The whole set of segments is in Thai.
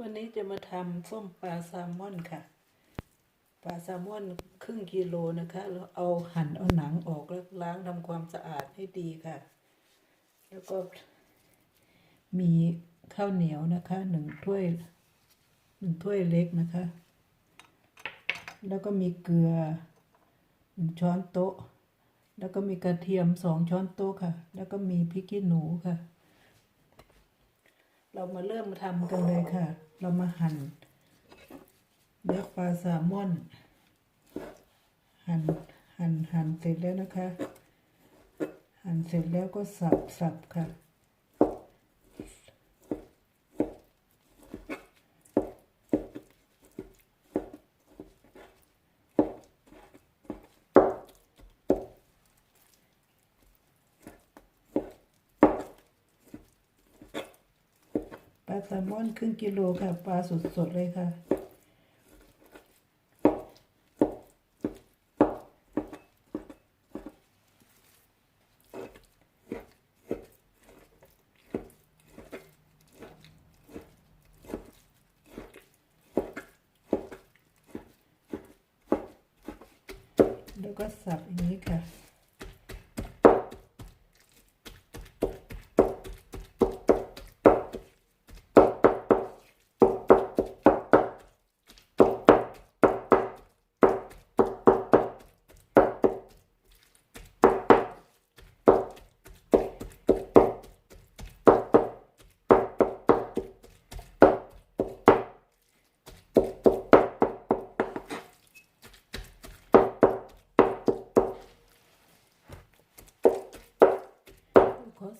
วันนี้จะมาทำส้มปลาแซลมอนค่ะ ปลาแซลมอนครึ่งกิโลนะคะแล้วเอาหั่นเอาหนังออกแล้วล้างทำความสะอาดให้ดีค่ะ แล้วก็มีข้าวเหนียวนะคะหนึ่งถ้วยหนึ่งถ้วยเล็กนะคะ แล้วก็มีเกลือหนึ่งช้อนโต๊ะ แล้วก็มีกระเทียมสองช้อนโต๊ะค่ะ แล้วก็มีพริกขี้หนูค่ะ เรามาเริ่มทำกันเลยค่ะ เรามาหั่นเนื้อปลาแซลมอน หั่นหั่นหั่นเสร็จแล้วนะคะ หั่นเสร็จแล้วก็สับสับค่ะ ลาแซลมอนครึ่งกิโลค่ะ ปลาสดๆเลยค่ะ แล้วก็สับอย่างนี้ค่ะ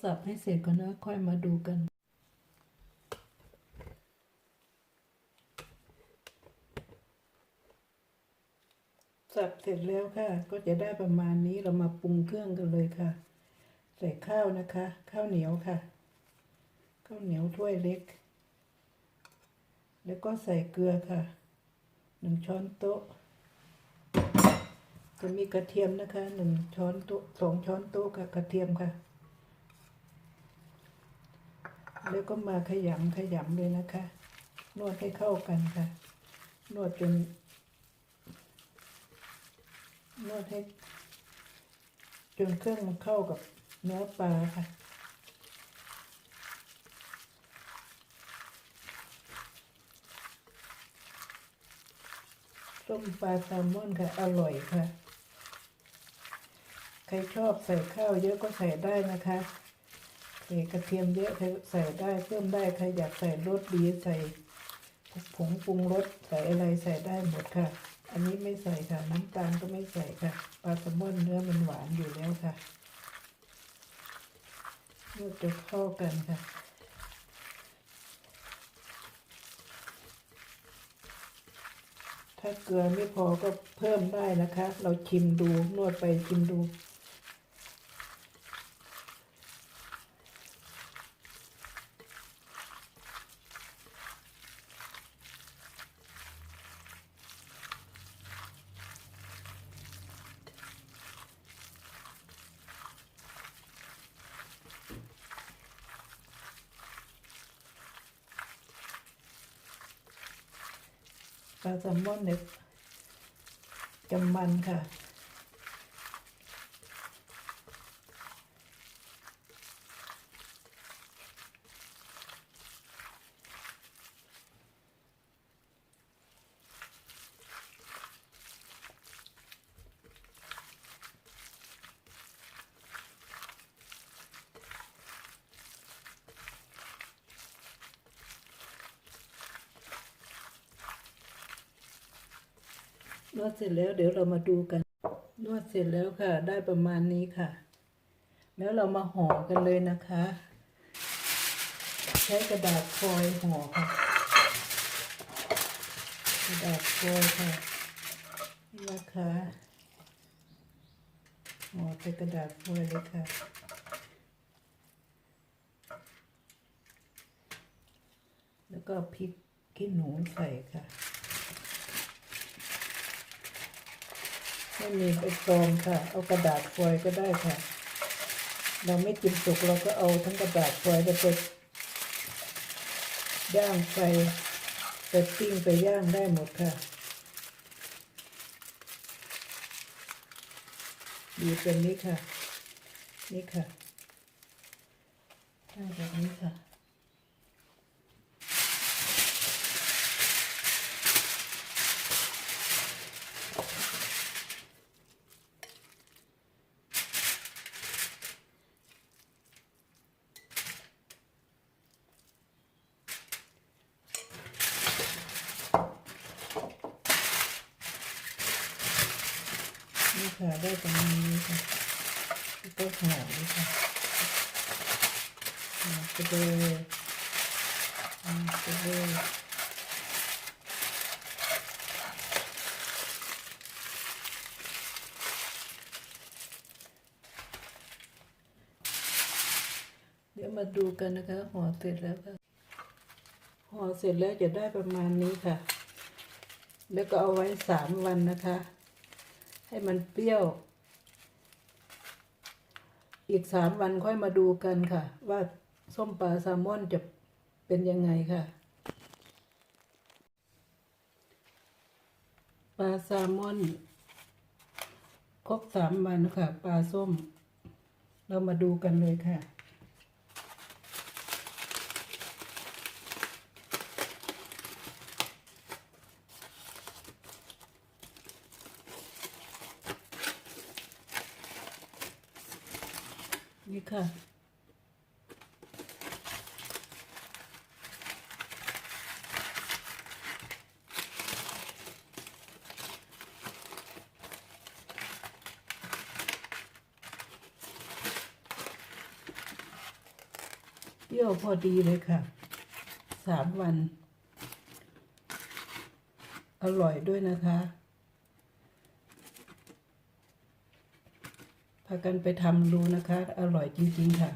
สับให้เสร็จก่อนนะ ค่อยมาดูกัน สับเสร็จแล้วค่ะ ก็จะได้ประมาณนี้เรามาปรุงเครื่องกันเลยค่ะ ใส่ข้าวนะคะ ข้าวเหนียวค่ะ ข้าวเหนียวถ้วยเล็ก แล้วก็ใส่เกลือค่ะหนึ่งช้อนโต๊ะจะมีกระเทียมนะคะหนึ่งช้อนโต๊ะสองช้อนโต๊ะค่ะกระเทียมค่ะ แล้วก็มาขยำขยำเลยนะคะ นวดให้เข้ากันค่ะ นวดจน นวดให้ จนเครื่องมันเข้ากับเนื้อปลาค่ะส้มปลาแซลมอนค่ะ อร่อยค่ะ ใครชอบใส่ข้าวเยอะก็ใส่ได้นะคะ กระเทียมเยอะใส่ได้เพิ่มได้ใครอยากใส่รสดีใส่ผงปรุงรสใส่อะไรใส่ได้หมดค่ะ อันนี้ไม่ใส่ค่ะน้ำตาลก็ไม่ใส่ค่ะปลาแซลมอนเนื้อมันหวานอยู่แล้วค่ะนวดจะเข้ากันค่ะถ้าเกลือไม่พอก็เพิ่มได้นะคะ เราชิมดูนวดไปชิมดู ปลาแซลมอนเนี่ยจำมันค่ะ นวดเสร็จแล้วเดี๋ยวเรามาดูกัน นวดเสร็จแล้วค่ะ ได้ประมาณนี้ค่ะ แล้วเรามาห่อกันเลยนะคะ ใช้กระดาษฟอยล์ห่อค่ะ กระดาษฟอยล์ค่ะนี่นะคะห่อใส่กระดาษฟอยล์เลยค่ะแล้วก็พริกขี้หนูใส่ค่ะ ไม่มีใบตองค่ะ เอากระดาษฟอยก็ได้ค่ะ เราไม่กินสุกเราก็เอาทั้งกระดาษฟอยไปไปย่างไฟไปปิ้งไปย่างได้หมดค่ะดีเป็นนี้ค่ะ นี่ค่ะได้แบบนี้ค่ะ นี่ค่ะได้ประมาณนี้ค่ะก็ห่อเลยค่ะห่อไปเลยห่อไปเลยเดี๋ยวมาดูกันนะคะห่อเสร็จแล้วค่ะห่อเสร็จแล้วจะได้ประมาณนี้ค่ะ แล้วก็เอาไว้สามวันนะคะ ให้มันเปรี้ยว อีกสามวันค่อยมาดูกันค่ะ ว่าส้มปลาแซลมอนจะเป็นยังไงค่ะปลาแซลมอนครบสามวันค่ะ ปลาส้ม เรามาดูกันเลยค่ะ นี่ค่ะเปรี้ยวพอดีเลยค่ะ สามวัน อร่อยด้วยนะคะ พากันไปทำดูนะคะ อร่อยจริง ๆ ค่ะ